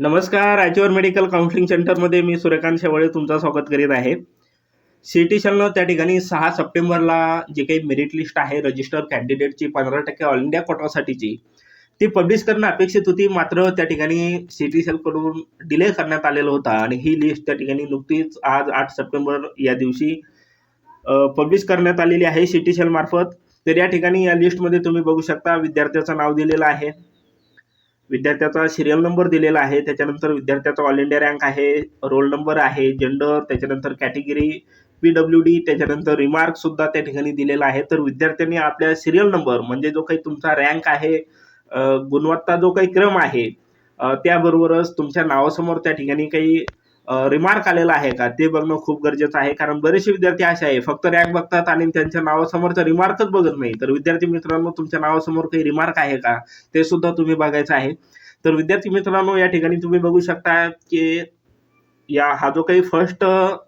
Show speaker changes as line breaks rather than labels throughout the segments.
नमस्कार आयचीवर medical counselling सेंटरमध्ये मी सूर्यकांत शेवळे तुमचं स्वागत करीत आहे. सी टी शलनं त्या ठिकाणी सहा सप्टेंबरला जे काही मेरिट लिस्ट आहे रजिस्टर कॅन्डिडेटची पंधरा टक्के ऑल इंडिया कोटासाठीची ती पब्लिश करणं अपेक्षित होती. मात्र त्या ठिकाणी सी टी कडून डिले करण्यात आलेला होता आणि ही लिस्ट त्या ठिकाणी नुकतीच आज आठ सप्टेंबर या दिवशी पब्लिश करण्यात आलेली आहे सी टी मार्फत. तर या ठिकाणी या लिस्टमध्ये तुम्ही बघू शकता विद्यार्थ्याचं नाव दिलेलं आहे. विद्यार्थ्याचा सिरियल नंबर दिलेला आहे. त्याच्यानंतर विद्यार्थ्याचा ऑल इंडिया रँक आहे रोल नंबर आहे जेंडर त्याच्यानंतर कॅटेगरी पी डब्ल्यू डी त्याच्यानंतर रिमार्क सुद्धा त्या ठिकाणी दिलेला आहे. तर विद्यार्थ्यांनी आपल्या सिरियल नंबर म्हणजे जो काही तुमचा रँक आहे गुणवत्ता जो काही क्रम आहे त्याबरोबरच तुमच्या नावासमोर त्या ठिकाणी काही रिमार्क आलेला आहे का? ते बघणं खूप गरजेचं आहे. कारण बरेचसे विद्यार्थी असे आहे फक्त रँक बघतात आणि त्यांच्या नावासमोरचा रिमार्कच बघत नाही. तर विद्यार्थी मित्रांनो तुमच्या नावासमोर काही रिमार्क आहे का? ते सुद्धा तुम्ही बघायचं आहे. तर विद्यार्थी मित्रांनो या ठिकाणी तुम्ही बघू शकता की या हा जो काही फर्स्ट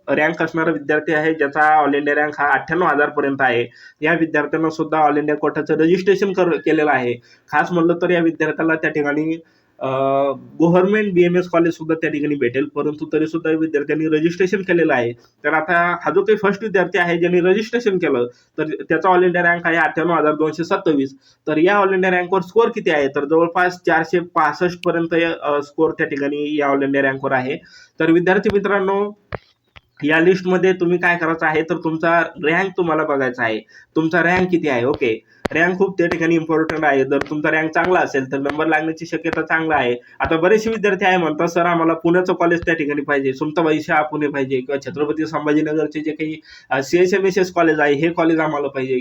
रँक असणारा विद्यार्थी आहे ज्याचा ऑल इंडिया रँक हा अठ्ठ्याण्णव हजार पर्यंत आहे. या विद्यार्थ्यांना सुद्धा ऑल इंडिया कोटाचं रजिस्ट्रेशन कर केलेलं आहे. खास म्हणलं तर या विद्यार्थ्याला त्या ठिकाणी government B M S college सुद्धा त्या ठिकाणी भेटेल परंतु तरी सुद्धा विद्यार्थ्यांनी रजिस्ट्रेशन केलेलं आहे. तर आता हा जो काही फर्स्ट विद्यार्थी आहे ज्यांनी रजिस्ट्रेशन केलं तर त्याचा ऑल इंडिया रँक आहे अठ्ठ्याण्णव हजार दोनशे सत्तावीस. तर या ऑल इंडिया रँकवर स्कोअर किती आहे? तर जवळपास चारशे पासष्ट पर्यंत स्कोअर त्या ठिकाणी या ऑल इंडिया रँकवर आहे. तर विद्यार्थी मित्रांनो या लिस्टमध्ये तुम्ही काय करायचं आहे? तर तुमचा रँक तुम्हाला बघायचा आहे. तुमचा रँक किती आहे? ओके रँक खूप त्या ठिकाणी इम्पॉर्टंट आहे. जर तुमचा रँक चांगला असेल तर नंबर लागण्याची शक्यता चांगला आहे. आता बरेचसे विद्यार्थी आहे म्हणतात सर आम्हाला पुण्याचं कॉलेज त्या ठिकाणी पाहिजे. सुमताबाई शाह पुणे पाहिजे किंवा छत्रपती संभाजीनगरचे जे काही C S M S S college आहे हे कॉलेज आम्हाला पाहिजे.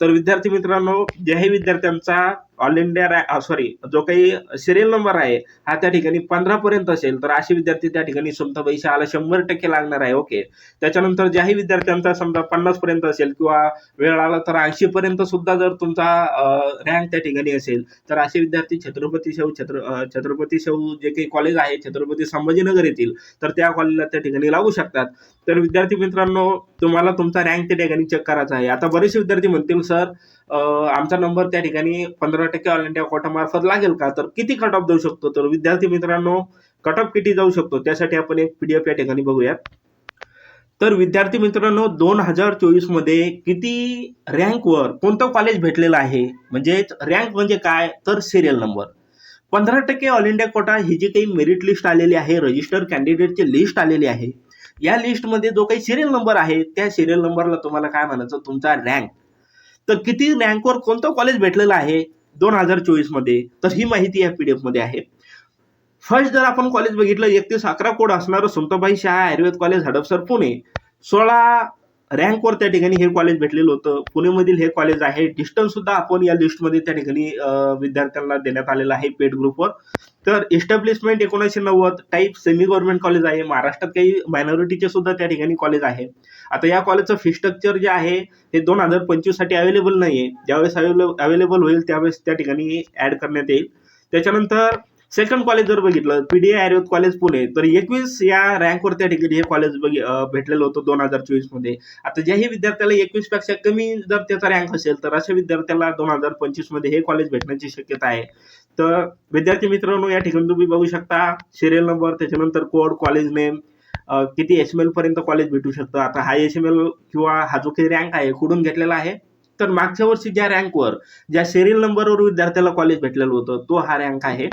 तर विद्यार्थी मित्रांनो ज्याही विद्यार्थ्यांचा ऑल इंडिया रॅ सॉरी जो काही सिरियल नंबर आहे हा त्या ठिकाणी पंधरा पर्यंत असेल तर असे विद्यार्थी त्या ठिकाणी समजा पैसे आला शंभर टक्के लागणार आहे ओके त्याच्यानंतर ज्याही विद्यार्थ्यांचा समजा पन्नास पर्यंत असेल किंवा वेळ आला तर ऐंशी पर्यंत सुद्धा जर तुमचा रँक त्या ठिकाणी असेल तर असे विद्यार्थी छत्रपती शाहू छत्र छत्रपती शाहू जे काही कॉलेज आहे छत्रपती संभाजीनगर येथील तर त्या कॉलेजला त्या ठिकाणी लागू शकतात. तर विद्यार्थी मित्रांनो तुम्हाला तुमचा रँक त्या ठिकाणी चेक करायचा आहे. आता बरेचसे विद्यार्थी म्हणतील सर आमचा नंबर त्या ठिकाणी पंधरा टक्के ऑल इंडिया कोटामार्फत लागेल का? तर किती कट ऑफ जाऊ शकतो? तर विद्यार्थी मित्रांनो कट ऑफ किती जाऊ शकतो? त्यासाठी आपण एक पीडीएफ या ठिकाणी बघूयात. तर विद्यार्थी मित्रांनो दोन हजार चोवीसमध्ये किती रँकवर कोणतं कॉलेज भेटलेलं आहे? म्हणजे रँक म्हणजे काय? तर सिरियल नंबर पंधरा टक्के ऑल इंडिया कोटा ही जी काही मेरिट लिस्ट आलेली आहे रजिस्टर कॅन्डिडेटची लिस्ट आलेली आहे या लिस्टमध्ये जो काही सिरियल नंबर आहे त्या सिरियल नंबरला तुम्हाला काय म्हणायचं? तुमचा रँक तर किती रँकवर कोणतं कॉलेज भेटलेलं आहे दोन हजार चोवीसमध्ये तर ही माहिती या पी डी एफमध्ये आहे. फर्स्ट जर आपण कॉलेज बघितलं एकतीस अकरा कोड असणारं सुमताबाई शहा आयुर्वेद कॉलेज हडपसर पुणे. सोळा रँकवर त्या ठिकाणी हे कॉलेज भेटलेलं होतं. पुणेमधील हे कॉलेज आहे. डिस्टन्स सुद्धा आपण या लिस्टमध्ये त्या ठिकाणी विद्यार्थ्यांना देण्यात आलेलं आहे. पेड ग्रुपवर तर एस्टॅब्लिशमेंट एकोणीसशे नव्वद टाईप सेमी गव्हर्नमेंट कॉलेज आहे. महाराष्ट्रात काही मायनॉरिटीचे सुद्धा त्या ठिकाणी कॉलेज आहे. आता या कॉलेजचं फी स्ट्रक्चर जे आहे हे दोन हजार पंचवीससाठी अवेलेबल नाही आहे ज्यावेळेस अवेलेबल होईल त्यावेळेस त्या ठिकाणी ॲड करण्यात येईल. त्याच्यानंतर सेकंड कॉलेज जर बघितलं P D Ayurved college Pune तर एकवीस या रँकवर त्या ठिकाणी हे कॉलेज भेटलेलं होतं दोन हजार चोवीसमध्ये आता ज्याही विद्यार्थ्याला एकवीसपेक्षा कमी जर त्याचा रँक असेल तर अशा विद्यार्थ्याला दोन हजार पंचवीसमध्ये हे कॉलेज भेटण्याची शक्यता आहे. तर विद्यार्थी मित्रांनो या ठिकाणी तुम्ही बघू शकता सिरियल नंबर त्याच्यानंतर कोड कॉलेज नेम किती एस एम एल पर्यंत कॉलेज भेटू शकतं. आता हा एस एम एल किंवा हा जो काही रँक आहे कुठून घेतलेला आहे? तर मागच्या वर्षी ज्या रँकवर ज्या सिरियल नंबरवर विद्यार्थ्याला कॉलेज भेटलेलं होतं तो हा रँक आहे.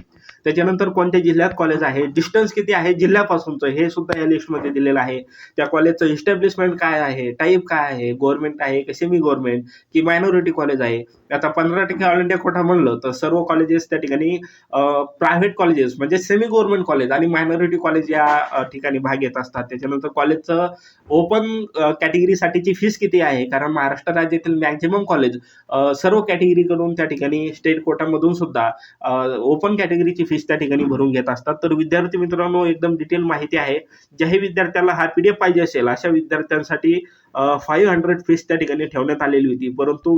त्याच्यानंतर कोणत्या जिल्ह्यात कॉलेज आहे? डिस्टन्स किती आहे? जिल्ह्यापासूनचं. हे सुद्धा या लिस्टमध्ये दिलेलं आहे. त्या कॉलेजचं इस्टॅब्लिशमेंट काय आहे? टाईप काय आहे? गव्हर्नमेंट आहे की सेमी गव्हर्नमेंट की मायनॉरिटी कॉलेज आहे? आता पंधरा टक्के ऑल इंडिया कोटा म्हणलं तर सर्व कॉलेजेस त्या ठिकाणी प्रायव्हेट कॉलेजेस म्हणजे सेमी गव्हर्नमेंट कॉलेज आणि मायनॉरिटी कॉलेज या ठिकाणी भाग घेत असतात. त्याच्यानंतर कॉलेजचं ओपन कॅटेगरीसाठीची फीस किती आहे? कारण महाराष्ट्र राज्यातील मॅक्झिमम कॉलेज सर्व कॅटेगरीकडून त्या ठिकाणी स्टेट कोटामधून सुद्धा ओपन कॅटेगरीची फीस त्या ठिकाणी भरून घेत असतात. तर विद्यार्थी मित्रांनो एकदम डिटेल माहिती आहे. ज्याही विद्यार्थ्याला हा पी डी एफ पाहिजे असेल अशा विद्यार्थ्यांसाठी फाईव्ह हंड्रेड फीस त्या ठिकाणी ठेवण्यात आलेली होती. परंतु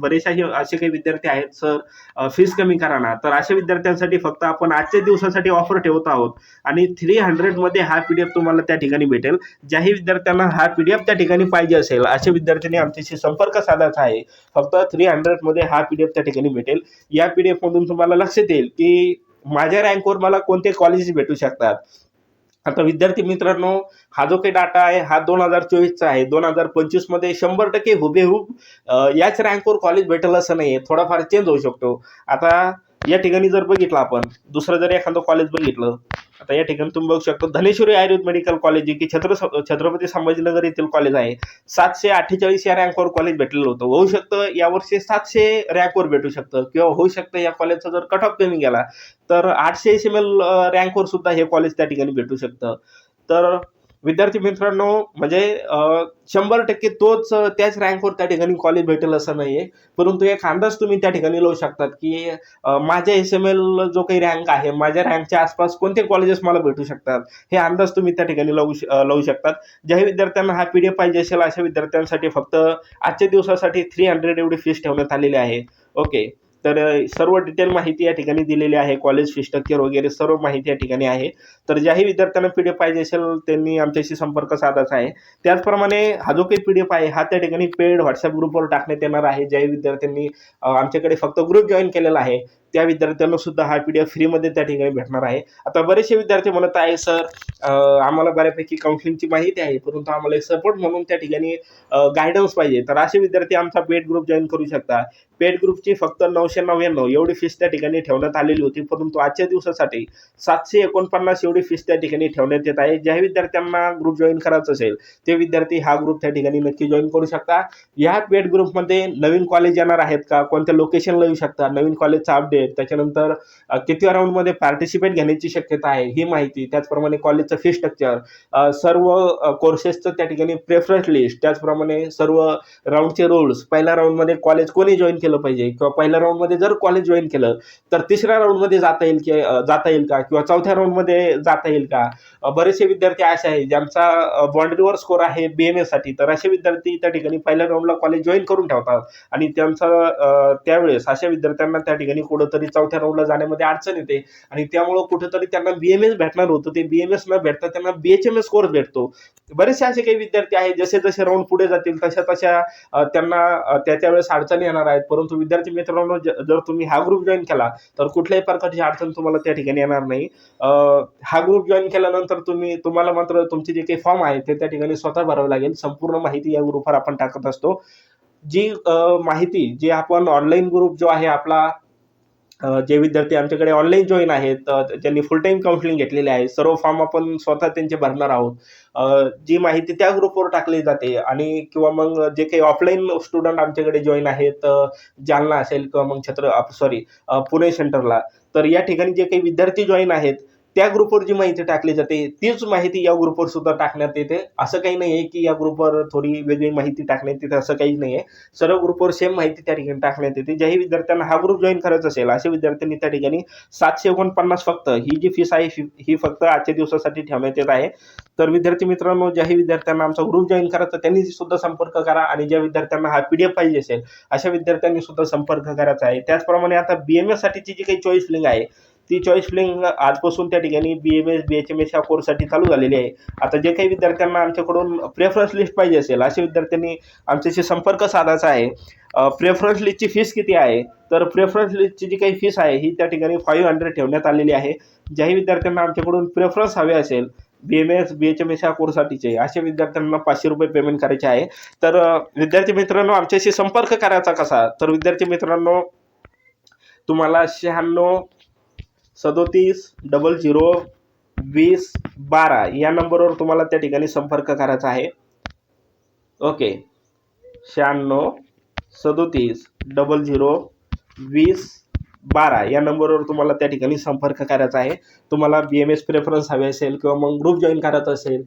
बरेचसे असे- असे काही विद्यार्थी आहेत सर फीस कमी करा ना. तर अशा विद्यार्थ्यांसाठी फक्त आपण आजच्या दिवसासाठी ऑफर ठेवत आहोत. आणि थ्री हंड्रेडमध्ये हा पी डी एफ तुम्हाला त्या ठिकाणी भेटेल. ज्याही विद्यार्थ्यांना हा पी डी एफ त्या ठिकाणी पाहिजे असेल अशा विद्यार्थ्यांनी आमच्याशी संपर्क साधायचा आहे. फक्त थ्री हंड्रेडमध्ये हा पी डी एफ त्या ठिकाणी भेटेल. या पी डी एफमधून तुम्हाला लक्षात येईल की माझ्या रँकवर मला कोणते कॉलेजेस भेटू शकतात? आता विद्यार्थी मित्रांनो हा जो काही डाटा आहे हा दोन हजार चोवीसचा आहे. दोन हजार पंचवीसमध्ये शंभर टक्के हुबेहूब याच रँकवर कॉलेज भेटेल असं नाही आहे थोडाफार चेंज होऊ शकतो. आता या ठिकाणी जर बघितलं आपण दुसरं जर एखादं कॉलेज बघितलं आता या ठिकाणी तुम्ही बघू शकता धनेश्वरी आयुर्वेद मेडिकल कॉलेज जे की छत्र छत्रपती संभाजीनगर येथील कॉलेज आहे. सातशे अठ्ठेचाळीस या रँकवर कॉलेज भेटलेलं होतं. होऊ शकतं यावर्षी सातशे रँकवर भेटू शकतं किंवा होऊ शकतं या कॉलेजचा जर कट ऑफ कमी गेला तर आठशे एस एम एल रँकवर सुद्धा हे कॉलेज त्या ठिकाणी भेटू शकतं. तर विद्यार्थी मित्रांनो म्हणजे शंभर टक्के तोच त्याच रँकवर त्या ठिकाणी कॉलेज भेटेल असं नाही आहे परंतु एक अंदाज तुम्ही त्या ठिकाणी लावू शकतात की माझ्या एस एम एल जो काही रँक आहे माझ्या रँकच्या आसपास कोणते कॉलेजेस मला भेटू शकतात? हे अंदाज तुम्ही त्या ठिकाणी लावू लावू शकतात. ज्याही विद्यार्थ्यांना हा पी डी एफ पाहिजे असेल अशा विद्यार्थ्यांसाठी फक्त आजच्या दिवसासाठी थ्री हंड्रेड एवढी फीस ठेवण्यात आलेली आहे. ओके तर सर्व डिटेल माहिती या ठिकाणी दिलेली आहे. कॉलेज फी स्ट्रक्चर वगैरे सर्व माहिती या ठिकाणी आहे. तर ज्याही विद्यार्थ्यांना पी डी एफ पाहिजे असेल त्यांनी आमच्याशी संपर्क साधायचा आहे. त्याचप्रमाणे हा जो काही पी डी एफ आहे हा त्या ठिकाणी पेड व्हॉट्सअप ग्रुपवर टाकण्यात येणार आहे. ज्याही विद्यार्थ्यांनी आमच्याकडे फक्त ग्रुप जॉईन केलेला आहे. त्या विद्यार्थ्यांना सुद्धा हा पी डी एफ फ्रीमध्ये त्या ठिकाणी भेटणार आहे. आता बरेचसे विद्यार्थी म्हणत आहे सर आम्हाला बऱ्यापैकी काउन्सिलिंगची माहिती आहे परंतु आम्हाला एक सपोर्ट म्हणून त्या ठिकाणी गायडन्स पाहिजे. तर असे विद्यार्थी आमचा पेड ग्रुप जॉईन करू शकता पेड ग्रुपची फक्त नऊशे नव्याण्णव एवढी फीस त्या ठिकाणी ठेवण्यात आलेली होती परंतु आजच्या दिवसासाठी सातशे एकोणपन्नास एवढी फीस त्या ठिकाणी ठेवण्यात येत आहे. ज्या विद्यार्थ्यांना ग्रुप जॉईन करायचं असेल ते विद्यार्थी हा ग्रुप त्या ठिकाणी नक्की जॉईन करू शकता या पेड ग्रुपमध्ये नवीन कॉलेज येणार आहेत का? कोणत्या लोकेशनला येऊ शकता नवीन कॉलेजचा अपडेट त्याच्यानंतर अ, किती राऊंडमध्ये पार्टिसिपेट घेण्याची शक्यता आहे ही माहिती त्याचप्रमाणे कॉलेजचं फी स्ट्रक्चर सर्व कोर्सेसचं त्या ठिकाणी प्रेफरन्स लिस्ट त्याचप्रमाणे सर्व राऊंडचे रूल्स पहिल्या राऊंडमध्ये कॉलेज कोणी जॉईन केलं पाहिजे? किंवा पहिल्या राऊंडमध्ये जर कॉलेज जॉईन केलं तर तिसऱ्या राऊंडमध्ये जाता येईल की जाता येईल का? किंवा चौथ्या राऊंडमध्ये जाता येईल का? बरेचसे विद्यार्थी असे आहेत ज्यांचा बाउंड्रीवर स्कोर आहे बी एम एसाठी तर असे विद्यार्थी त्या ठिकाणी पहिल्या राऊंडला कॉलेज जॉईन करून ठेवतात. आणि त्यांचा त्यावेळेस अशा विद्यार्थ्यांना त्या ठिकाणी कुठंतरी चौथ्या राऊंडला जाण्यामध्ये अडचण येते. आणि त्यामुळं कुठेतरी त्यांना बी एम एस भेटणार होतं. ते बी एम एस न भेटता त्यांना B H M S course भेटतो. बरेचसे असे काही विद्यार्थी आहेत जसे जसे राऊंड पुढे जातील तशा तशा त्यांना त्या त्याच्या वेळेस अडचणी येणार आहेत. परंतु विद्यार्थी मित्रांनो जर तुम्ही हा ग्रुप जॉईन केला तर कुठल्याही प्रकारची अडचण तुम्हाला त्या ठिकाणी येणार नाही. हा ग्रुप जॉईन केल्यानंतर तुम्ही तुम्हाला मात्र तुमचे जे काही फॉर्म आहेत ते त्या ठिकाणी स्वतः भरावे लागेल. संपूर्ण माहिती या ग्रुपवर आपण टाकत असतो. जी माहिती जी आपण ऑनलाईन ग्रुप जो आहे आपला जे विद्यार्थी आमच्याकडे ऑनलाईन जॉईन आहेत ज्यांनी फुल टाईम काउन्सिलिंग घेतलेले आहे सर्व फॉर्म आपण स्वतः त्यांचे भरणार आहोत. जी माहिती त्या ग्रुपवर टाकली जाते आणि किंवा मग जे काही ऑफलाईन स्टुडंट आमच्याकडे जॉईन आहेत जालना असेल किंवा मग छत्र सॉरी पुणे सेंटरला तर या ठिकाणी जे काही विद्यार्थी जॉईन आहेत त्या ग्रुपवर जी माहिती टाकली जाते तीच माहिती या ग्रुपवर सुद्धा टाकण्यात येते. असं काही नाही आहे की या ग्रुपवर थोडी वेगळी माहिती टाकण्यात येते असं काही नाही आहे सर्व ग्रुपवर सेम माहिती त्या ठिकाणी टाकण्यात येते. ज्याही विद्यार्थ्यांना हा ग्रुप जॉईन करायचा असेल अशा विद्यार्थ्यांनी त्या ठिकाणी सातशे एकोणपन्नास फक्त ही जी फीस आहे ही- ही फक्त आजच्या दिवसासाठी ठेवण्यात येत आहे. तर विद्यार्थी मित्रांनो ज्याही विद्यार्थ्यांना आमचा ग्रुप जॉईन करायचा त्यांनी सुद्धा संपर्क करा आणि ज्या विद्यार्थ्यांना हा पी डी एफ पाहिजे असेल अशा विद्यार्थ्यांनी सुद्धा संपर्क करायचा आहे. त्याचप्रमाणे आता बी एम एससाठीची जी काही चॉईस लिंक आहे ती चॉईस लिंक आजपासून त्या ठिकाणी B M S B H M S या कोर्ससाठी चालू झालेली आहे. आता जे काही विद्यार्थ्यांना आमच्याकडून प्रेफरन्स लिस्ट पाहिजे असेल अशा विद्यार्थ्यांनी आमच्याशी संपर्क साधायचा आहे. प्रेफरन्स लिस्टची फीस किती आहे? तर प्रेफरन्स लिस्टची जी काही फीस आहे ही त्या ठिकाणी फाईव्ह हंड्रेड ठेवण्यात आलेली आहे. ज्याही विद्यार्थ्यांना आमच्याकडून प्रेफरन्स हवे असेल B M S B H M S या कोर्ससाठीचे अशा विद्यार्थ्यांना पाचशे रुपये पेमेंट करायचे आहे. तर विद्यार्थी मित्रांनो आमच्याशी संपर्क करायचा कसा? तर विद्यार्थी मित्रांनो तुम्हाला शहाण्णव सदोतीस डबल झिरो वीस बारा या नंबरवर तुम्हाला त्या ठिकाणी संपर्क करायचा आहे. ओके शहाण्णव सदोतीस डबल झिरो वीस बारा या नंबरवर तुम्हाला त्या ठिकाणी संपर्क करायचा आहे. तुम्हाला बी एम एस प्रेफरन्स हवे असेल किंवा मग ग्रुप जॉईन करायचं असेल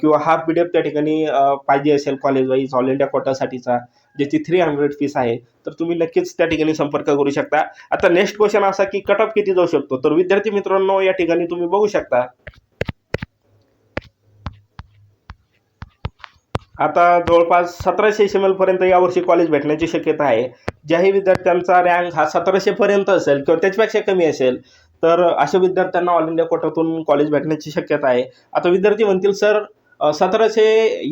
किंवा हाफ पी डी एफ त्या ठिकाणी पाहिजे असेल कॉलेज वाईज ऑल इंडिया कोटासाठीचा ज्याची थ्री हंड्रेड फीस आहे तर तुम्ही नक्कीच त्या ठिकाणी संपर्क करू शकता. आता नेक्स्ट क्वेश्चन असा की कट ऑफ किती जाऊ शकतो? तर विद्यार्थी मित्रांनो या ठिकाणी तुम्ही बघू शकता. आता जवळपास सतराशे एस एम पर्यंत यावर्षी कॉलेज भेटण्याची शक्यता आहे. ज्याही विद्यार्थ्यांचा रँक हा सतराशेपर्यंत असेल किंवा त्याच्यापेक्षा कमी असेल तर अशा विद्यार्थ्यांना ऑल इंडिया कोटातून कॉलेज भेटण्याची शक्यता आहे. आता विद्यार्थी म्हणतील सर सतराशे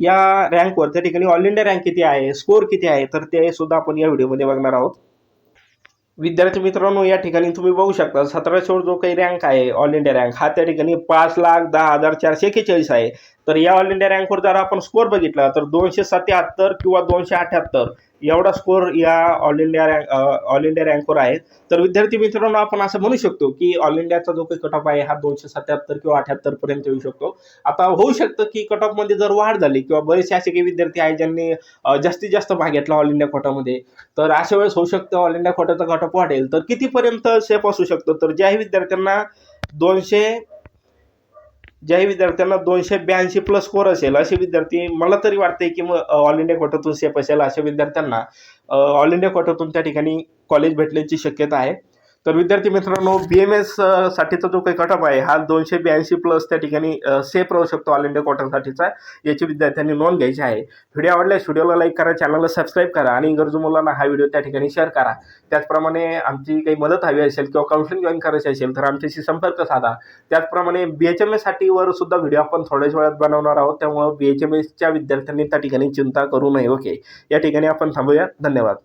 या रँकवर त्या ठिकाणी ऑल इंडिया रँक किती आहे? स्कोअर किती आहे? तर ते सुद्धा आपण या व्हिडिओमध्ये बघणार आहोत. विद्यार्थी मित्रांनो या ठिकाणी तुम्ही बघू शकता सतराशेवर जो काही रँक आहे ऑल इंडिया रँक हा त्या ठिकाणी पाच लाख दहा हजार चारशे एक्केचाळीस आहे. तर या ऑल इंडिया रँकवर जर आपण स्कोअर बघितला तर दोनशे सत्याहत्तर किंवा दोनशे अठ्याहत्तर एवढा स्कोअर या all India rank all India रँकवर आहे. तर विद्यार्थी मित्रांनो आपण असं म्हणू शकतो की ऑल इंडियाचा जो काही कट ऑफ आहे हा दोनशे सत्याहत्तर किंवा अठ्याहत्तर पर्यंत येऊ शकतो. आता होऊ शकतं की कट ऑफमध्ये जर वाढ झाली किंवा बरेचसे असे काही विद्यार्थी आहेत ज्यांनी जास्तीत जास्त भाग घेतला ऑल इंडिया कोटामध्ये तर अशा वेळेस होऊ शकतं ऑल इंडिया कोटाचा कट ऑफ वाढेल. तर कितीपर्यंत सेफ असू शकतं? तर ज्याही विद्यार्थ्यांना दोनशे ज्याही विद्यार्थ्यांना दोनशे ब्याऐंशी प्लस स्कोअर असेल असे विद्यार्थी मला तरी वाटते की मग ऑल इंडिया कोटातून सेफ असेल अशा विद्यार्थ्यांना ऑल इंडिया कोटातून त्या ठिकाणी कॉलेज भेटण्याची शक्यता आहे. तर विद्यार्थी मित्रांनो बी एम एस साठीचा जो काही कटअप आहे हा दोनशे ब्याऐंशी प्लस त्या ठिकाणी सेफ राहू शकतो ऑल इंडिया कॉटनसाठीचा याची विद्यार्थ्यांनी नोंद घ्यायची आहे. व्हिडिओ आवडल्यास व्हिडिओला लाईक करा चॅनलला सबस्क्राईब करा आणि गरजू मुलांना हा व्हिडिओ त्या ठिकाणी शेअर करा. त्याचप्रमाणे आमची काही मदत हवी असेल किंवा काउन्सिलिंग जॉईन करायची असेल तर आमच्याशी संपर्क साधा. त्याचप्रमाणे बी एच एम एससाठीवर सुद्धा व्हिडिओ आपण थोड्याच वेळात बनवणार आहोत. त्यामुळं बी एच एम एसच्या विद्यार्थ्यांनी त्या ठिकाणी चिंता करू नये. ओके या ठिकाणी आपण थांबूया. धन्यवाद.